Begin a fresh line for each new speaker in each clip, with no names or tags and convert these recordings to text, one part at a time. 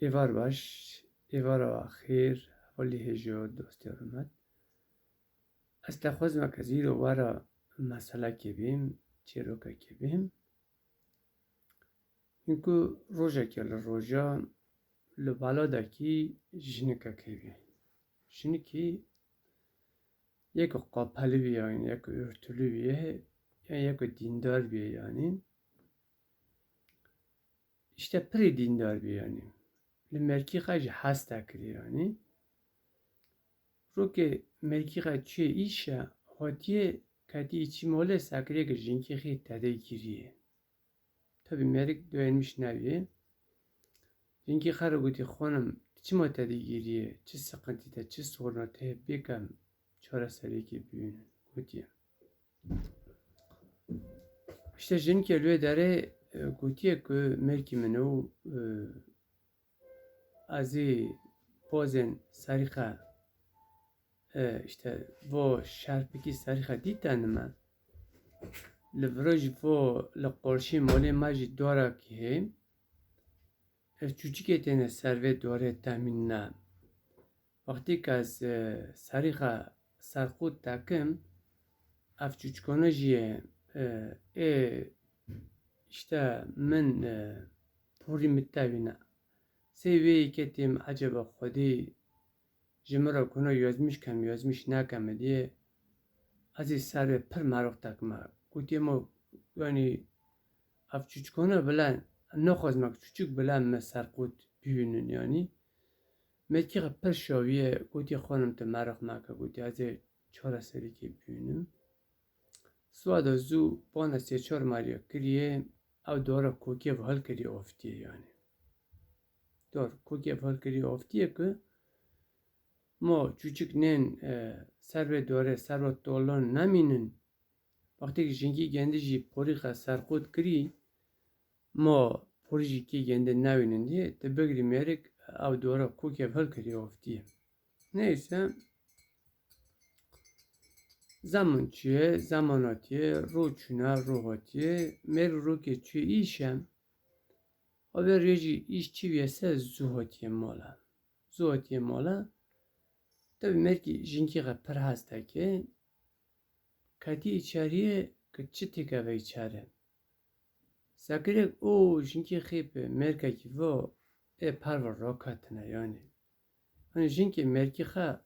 ایوار باش ایوار خیر ولی هجو دوستی حرمت اصلا خوز مکزی رو وارا مسئله که بیم چی رو که بیم اینکو روژا که روژا لبالا دا کی جنکا که بیم جنکی یک قاپلی بیاین یک ارتلو بیه yani یک dindar bir yani. İşte pre dindar bir yani. لمرکیقا جی هستا کریانی رو که مرکیقا چه ایشا هاتیه کدی ایچی موله سکریه که جنکی خیلی تده گیریه تابی مرک دوینمیش نویه. جنکی خر گوتی خونم چی ما تده گیریه چه سقنتی تا چه سورناته بکم چاره سریه که بیون گوتیه. اشتا جنکی لوی داره گوتیه که مرکی منو azî, pozen, sarıka, e, işte bu şerpiki sarıka diten mi? Livroj bu lekorşi mole maji dora ki e, çocuk etene servet dora teminna. Vakti kaz e, sarıka sarkut takım av çocukona e, e, işte men e, puri mittevina. seviyekettim acaba خودی jimiro kunu yozmish kam yozmish nakam diye aziz sarve pir marug' takma kutemo yani avchuchkona bilan nohozmak chuchuk bilanmi sarqut buyunin yani مکی پر شاویه. گوتی خانم تا مرخ مکه. گوتی از چهار سری که بیونم سواد زو بان از چهار مریا کریه. او داره کوکی و حل کری آفتیه یعنی. Dor kuge parkiri oftiye ki mo çocuk nen e, serve dore servet dolar naminin. Vakti ki jingi kendi ji porika serkut kiri mo poriji ki kendi naminin diye te begri merik av dora kuge parkiri oftiye. Neyse. Zaman çiye, zaman atiye, ruh çuna, ruh atiye, mer ruh geçiyor işem. Haber rejî iş çiviyese zuhatiye mala. Zuhatiye mala tabi merki jinki ge pir hasteke kati içeriye ki çi tekeve içeri. Sakirek o jinki xipe merkeki vo e parva rokatına yani. Hani jinki merki xa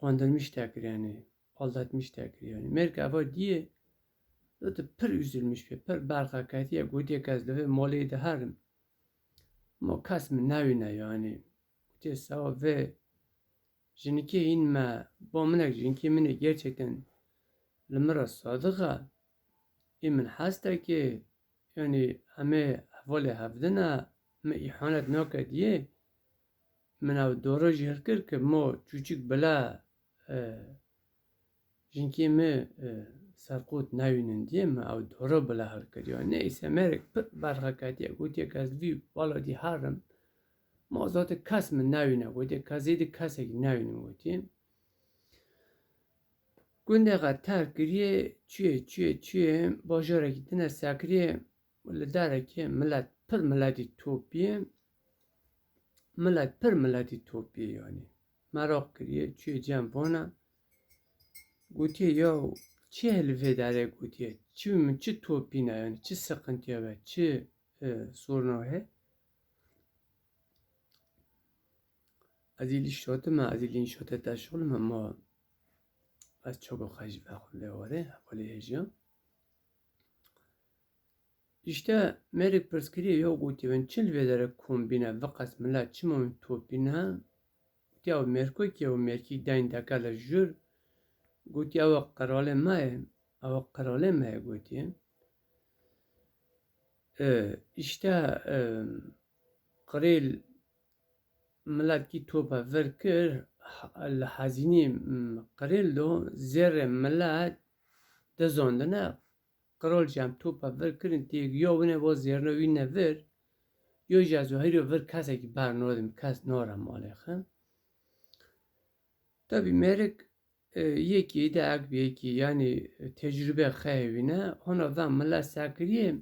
kandırmış tekir yani. Aldatmış tekir yani. Merk ava diye Zaten pir üzülmüş ve pir berkakatiye gotiye kez ve herim. Ma kes min newîne yani. Gotiye sawa ve jinikê hîn me bo minek jinikê min ê gerçekten li min re sadiqa ê min hestekê yani hemê hevalê hevdine me îhanet nake diye min ev dora jî hir kir mo çûçik bila jinkê me سرقوت ناوینن دیێمە ئەو دۆرە بەلا هەرکردیەوە نەئیسەمەرێک پر بارغەکاتیە گوتیە کەس دوی وڵەتی هارم مازاتە کس من ناوینە گوتێ کەزێدی کەسێک ناوینم گوتی گوندێقە چیه چیه چیه چێ باژۆرەی دنه سکریه لە که ملت پر ملتی توپیه ملت پر ملتی توپیه یعنی مراق چێ چیه بۆنە گوتی یا چی هلویداره گودیه چی بیمون چی توپی نه چی سقنتی هوه چی سورنوه از ایلی شده من از ایلی شده تشغل من ما از چا با خش بخون لواره حقال هجیان اشتا میری پرسکری یا گوتی ون چی لویداره کمبینه و قسمله چی مومی توپینه؟ نه دیو مرکوی که و مرکی دین دکل جور Goti avakkarale mae. Avakkarale mae goti. E, işte e, qril millet ki topa verkir hazini qril do zerre millet dezondana qrol jam topa verkirin tig yovne bo zerne vine ver yo jazo hayro ver kasek barnodim kas noram alekhin tabi merek یکی داک یکی یعنی تجربه خیوینه هنو ون ملا سکریه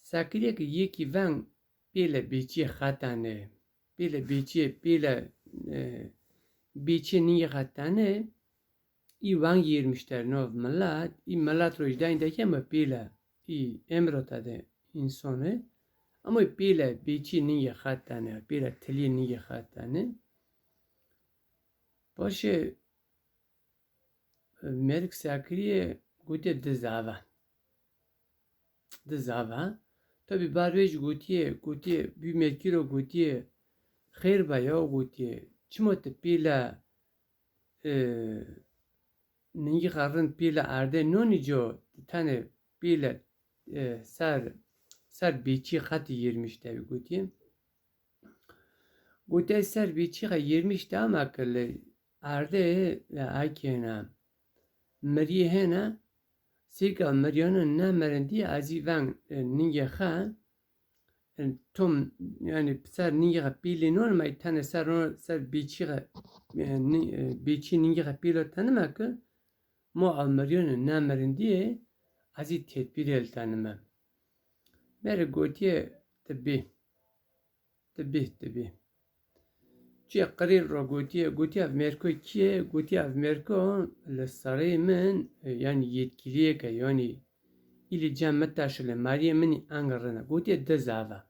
سکریه که یکی ون bile biçi hatane bile biçi bile e, biçi niye hatane i van girmişler nov millet i millet rojdayındaki ama bile i emrotade insanı ama bile biçi niye hatane bile teli niye hatane باشه مرک ساکریه گوته دزاوه دزاوه tabi barvej gutiye gutiye bir merkiro gutiye خیر بیا گوتیه چما پila e, ningi qarın pila arde noni jo tane pila e, sar sar biçi xat 20 tabi gutiye gutiye sar biçi xa 20 ta ama kale arde la akena meriye hena sika meriyana na merendi azivan ningi xa tom yani ser ninga pili normal tane ser ser biçi biçi ninga pilo tanıma ki mo almaryon namerin diye azi tedbir el tanıma. Mere gotiye tabi tabi tabi. Çiye qrîr ra gotiye, gotiya Merko kiye, gotiya Merko li sarayê min e, yani yetkiliyeke yani îlî cem taşu li mariyê min engirine. Gotiye di zava.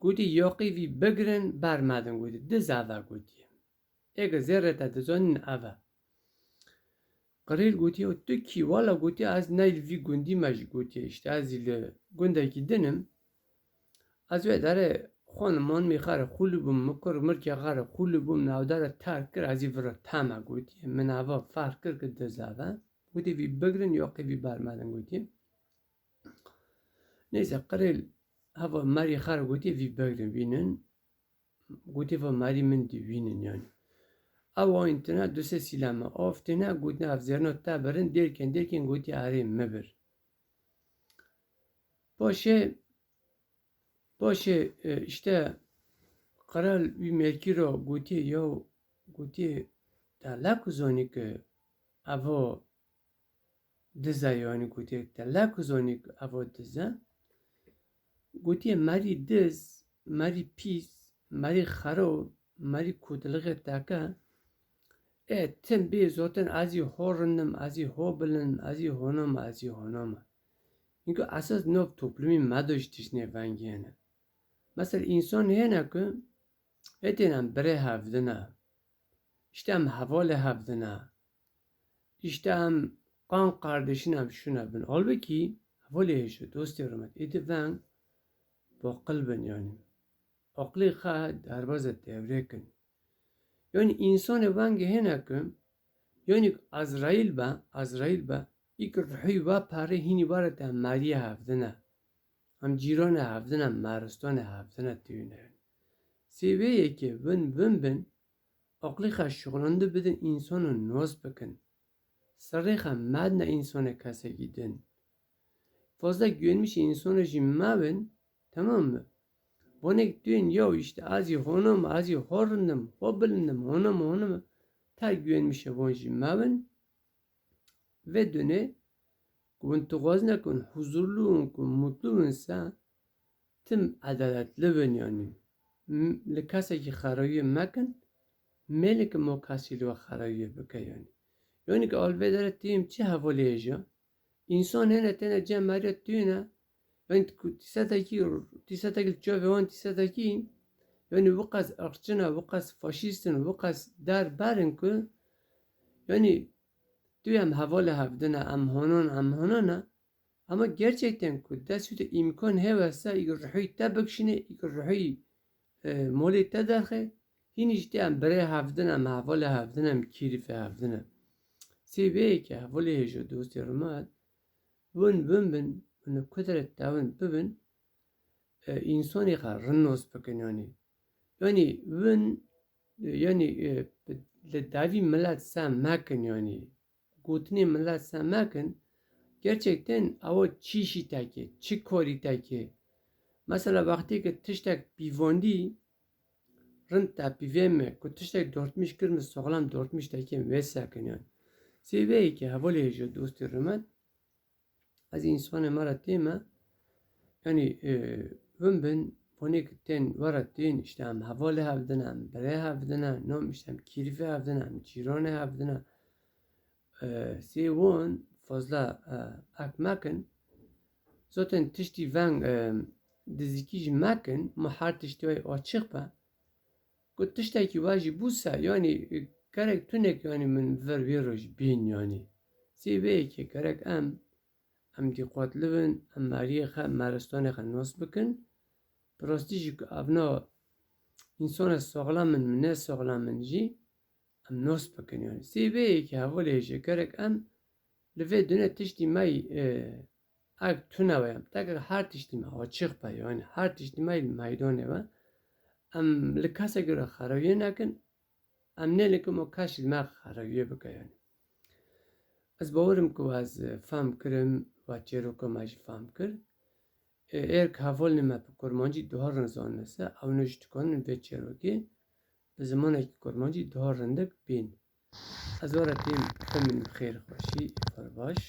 Gotiye yoqî vî bigirin bermedin gotiye. Di zava gotiye. Ege zerre te dizanin eve. Qrîr gotiye tu kî wala gotiye ez neyl vî gundî me jî gotiye. İşte ez îlî gundekî dinim. Ez wê derê داره خانمان میخره خلوبم مکر مرکی غره خلوبم ناو داره ترک کر از ایورا تامه گوتی من اوه فرق کر که دز اوه گوتی وی بگرن یاقی وی برمدن گوتی neyse قریل hava mari khar goti vi bagden vinen goti va mari min di vinen yani Ava intena döse silama oftena gutna avzerno taberin derken derken goti ari mebir. Boşe باشه اشته قرار وی ملکی را گوتی یا گوتی در لکوزانی که اوا دزه یعنی گوتی در لکوزانی که اوا دزه گوتی مری دز مری پیس مری خرو مری کودلغه تاکه ای تن بی زوتن ازی هورنم ازی هوبلن ازی هونم ازی هونم اینکه اساس نو توپلمی مدوش تشنه ونگینه Mesela insan hene ki etinen bire havdina. İşte hem havale havdina. İşte hem kan kardeşin hem şuna bin. Halbuki havale şu dost hürmet. Eti vang با قلبن yani. Aklı ha derbazet devrekin. Yani insan vange henakim yani Azrail ba Azrail ba ilk ruhi va pare hini barat mariye havdına. Hem ciran havdına marastan havdına tüyüne. Seveye ki bin bin bin aklı ha şuğlandı bidin insanın noz bakın. Sarı ha madne insana kase gidin. Fazla güvenmiş insana jimmavin Tamam mı? Bonek dün ya işte azi honum azi horunum hobilindim honum honum ta güvenmişe bonji mavin ve döne kun tuğazna kun huzurlu kun mutlu insan tüm adaletli ben yani likasa ki xarayi mekin melik mokasili ve xarayi bike yani. Ki alvedere diyeyim çi havalayacağım. İnsan hene tene cemaret düğüne yani tisadaki tisadaki çöveon tisadaki yani bu kas ırkçına bu kas faşistin bu kas dar barin ku yani دویم هم حوال هفتن هم هنون هم هنون اما گرچه ایتیم کل دست امکان هی وسته ایگر رحوی تا بکشنه ایگر رحوی مولی تا درخه. این ایشتی هم برای هفتن هم حوال هفتن نم کیری فی نم. سی بیه که حوال هیشو دوستی رومات ون ون بون بون، کترت دون ببن. اینسانی خواه رنوز بکن یعنی. یعنی ون یعنی لدوی ملت سم مکن یعنی. gotinê millet sen? Gerçekten ava çi jîtekê çi korîtekê mesela vaxtê ki tiştek pîvandî rind te pîvê me ku tiştek dortmîş kir min soxlam dortmîş tekê vê ki hevolê ji dostê rimet ez însanê me re yani hûn bin Ponik ten varat din işte hem havalı hevdin hem bere hevdin hem nom işte hem kirve hevdin hem cirone hevdin si won fazla ak makin zaten tişti van diziki ji makin ma her tişti vay açık ba Gut tiştekî wa jî bûsa yanî gerek tunek yanî min ver vê roj bîn yanî sêveyekê gerek em em dîqatlibin em mariyê xwe maristonê xwe nas bikin. Bi rastî jî ku evna însana saxlam Nospakinion. Sêveyekî hevolê ji gerek em li vê dune tiştî me ev tune ve yam. Teker her tiştî me açık be yani her tiştî me meydonê ve em li kesekê re xerabiyê nekin em nêlikim û kes ji me xerabiyê bike yani. Ez bawerim ku ez fehm kirim ve çêrokê me jî fehm kir. Eğer ki hevolê me bi kurmancî duha rinzan nese ew ne ji dikanin vê çêrokê daha rindik bîn ez were têm xemîn xêr xweşî baş